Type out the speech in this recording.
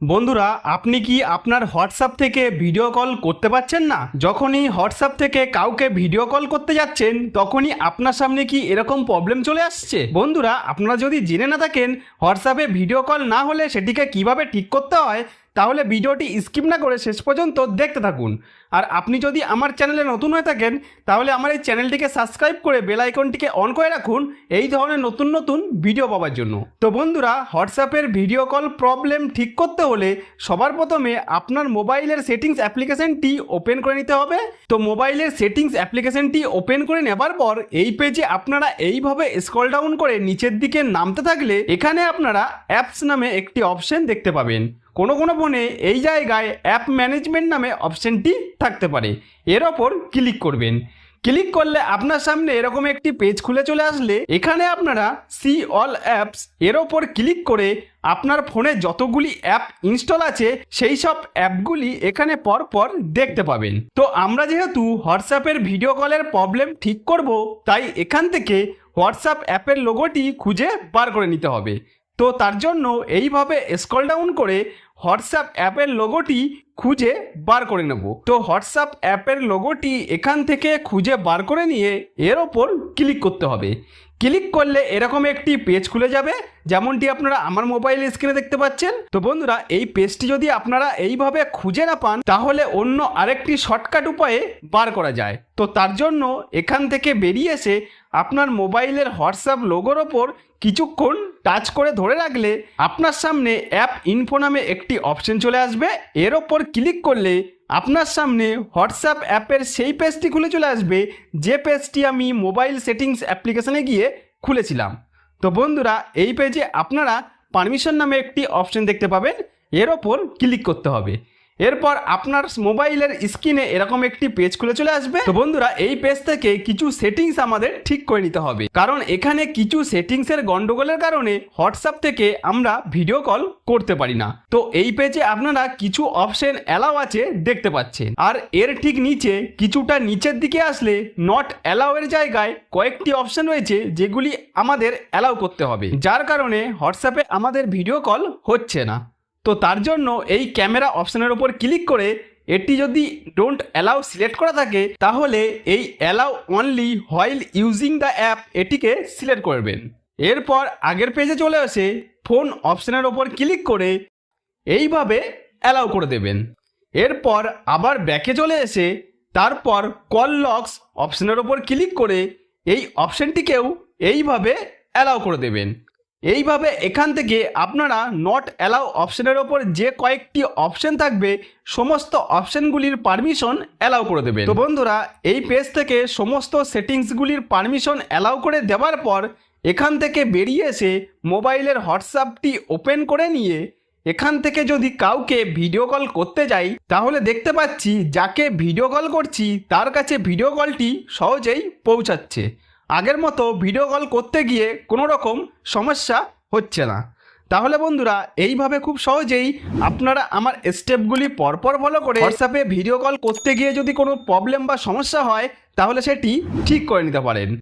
বন্ধুরা, আপনি কি আপনার হোয়াটসঅ্যাপ থেকে ভিডিও কল করতে পারছেন না? যখনই হোয়াটসঅ্যাপ থেকে কাউকে ভিডিও কল করতে যাচ্ছেন, তখনই আপনার সামনে কি এরকম প্রবলেম চলে আসছে? বন্ধুরা, আপনারা যদি জেনে না থাকেন, হোয়াটসঅ্যাপে ভিডিও কল না হলে সেটিকে কীভাবে ঠিক করতে হয় তাহলে ভিডিওটি স্কিপ না করে শেষ পর্যন্ত দেখতে থাকুন। আর আপনি যদি আমার চ্যানেলে নতুন হয়ে থাকেন, তাহলে আমার এই চ্যানেলটিকে সাবস্ক্রাইব করে বেল আইকনটিকে অন করে রাখুন এই ধরনের নতুন নতুন ভিডিও পাওয়ার জন্য। তো বন্ধুরা, হোয়াটসঅ্যাপের ভিডিও কল প্রবলেম ঠিক করতে হলে সবার প্রথমে আপনার মোবাইলের সেটিংস অ্যাপ্লিকেশনটি ওপেন করে নিতে হবে। তো মোবাইলের সেটিংস অ্যাপ্লিকেশনটি ওপেন করে নেবার পর এই পেজে আপনারা এইভাবে স্ক্রল ডাউন করে নিচের দিকে নামতে থাকলে এখানে আপনারা অ্যাপস নামে একটি অপশন দেখতে পাবেন। কোনো কোনো ফোনে এই জায়গায় অ্যাপ ম্যানেজমেন্ট নামে অপশনটি থাকতে পারে। এর ওপর ক্লিক করবেন। ক্লিক করলে আপনার সামনে এরকম একটি পেজ খুলে চলে আসলে এখানে আপনারা সি অল অ্যাপস এর ওপর ক্লিক করে আপনার ফোনে যতগুলি অ্যাপ ইনস্টল আছে সেই সব অ্যাপগুলি এখানে পর পর দেখতে পাবেন। তো আমরা যেহেতু হোয়াটসঅ্যাপের ভিডিও কলের প্রবলেম ঠিক করব, তাই এখান থেকে হোয়াটসঅ্যাপ অ্যাপের লোগোটি খুঁজে বার করে নিতে হবে। তো তার জন্য এইভাবে স্কল ডাউন করে হোয়াটসঅ্যাপ অ্যাপের লোগোটি খুঁজে বার করে নেব। তো হোয়াটসঅ্যাপ অ্যাপের লোগোটি এখান থেকে খুঁজে বার করে নিয়ে এর ওপর ক্লিক করতে হবে। ক্লিক করলে এরকম একটি পেজ খুলে যাবে, যেমনটি আপনারা আমার মোবাইল স্ক্রিনে দেখতে পাচ্ছেন। তো বন্ধুরা, এই পেজটি যদি আপনারা এইভাবে খুঁজে না পান, তাহলে অন্য আরেকটি শর্টকাট উপায়ে বার করা যায়। তো তার জন্য এখান থেকে বেরিয়ে এসে আপনার মোবাইলের হোয়াটসঅ্যাপ লোগোর ওপর কিছুক্ষণ টাচ করে ধরে রাখলে আপনার সামনে অ্যাপ ইনফো নামে একটি অপশন চলে আসবে। এর ওপর ক্লিক করলে আপনার সামনে হোয়াটসঅ্যাপ অ্যাপের সেই পেজটি খুলে চলে আসবে, যে পেজটি আমি মোবাইল সেটিংস অ্যাপ্লিকেশানে গিয়ে খুলেছিলাম। তো বন্ধুরা, এই পেজে আপনারা পারমিশন নামে একটি অপশন দেখতে পাবেন, এর ওপর ক্লিক করতে হবে। এরপর আপনার মোবাইলের স্ক্রিনে এরকম একটি পেজ খুলে চলে আসবে। তো বন্ধুরা, এই পেজ থেকে কিছু সেটিংস আমাদের ঠিক করে নিতে হবে। কারণ এখানে কিছু সেটিংসের গন্ডগোলের কারণে হোয়াটসঅ্যাপ থেকে আমরা ভিডিও কল করতে পারি না। তো এই পেজে আপনারা কিছু অপশন অ্যালাউ আছে দেখতে পাচ্ছেন। আর এর ঠিক নিচে কিছুটা নিচের দিকে আসলে নট অ্যালাউ এর জায়গায় কয়েকটি অপশন রয়েছে যেগুলি আমাদের অ্যালাউ করতে হবে। যার কারণে হোয়াটসঅ্যাপে আমাদের ভিডিও কল হচ্ছে না। তো তার জন্য এই ক্যামেরা অপশনের ওপর ক্লিক করে এটি যদি ডোন্ট অ্যালাউ সিলেক্ট করা থাকে, তাহলে এই allow only while using the app এটিকে সিলেক্ট করবেন। এরপর আগের পেজে চলে আসে ফোন অপশনের ওপর ক্লিক করে এইভাবে অ্যালাউ করে দেবেন। এরপর আবার ব্যাকে চলে এসে তারপর কল লক্স অপশনের ওপর ক্লিক করে এই অপশনটিকেও এইভাবে অ্যালাউ করে দেবেন। এইভাবে এখান থেকে আপনারা নট অ্যালাউ অপশনের ওপর যে কয়েকটি অপশন থাকবে, সমস্ত অপশনগুলির পারমিশন অ্যালাউ করে দেবে তো বন্ধুরা, এই পেজ থেকে সমস্ত সেটিংসগুলির পারমিশন অ্যালাউ করে দেওয়ার পর, এখান থেকে বেরিয়ে এসে মোবাইলের হোয়াটসঅ্যাপটি ওপেন করে নিয়ে, এখান থেকে যদি কাউকে ভিডিও কল করতে যাই, তাহলে দেখতে পাচ্ছি যাকে ভিডিও কল করছি, তার কাছে ভিডিও কলটি সহজেই পৌঁছাচ্ছে। আগের মতো ভিডিও কল করতে গিয়ে কোনো রকম সমস্যা হচ্ছে না। তাহলে বন্ধুরা, এইভাবে খুব সহজেই আপনারা আমার স্টেপগুলি পরপর ফলো করে হোয়াটসঅ্যাপে ভিডিও কল করতে গিয়ে যদি কোনো প্রবলেম বা সমস্যা হয়, তাহলে সেটি ঠিক করে নিতে পারেন।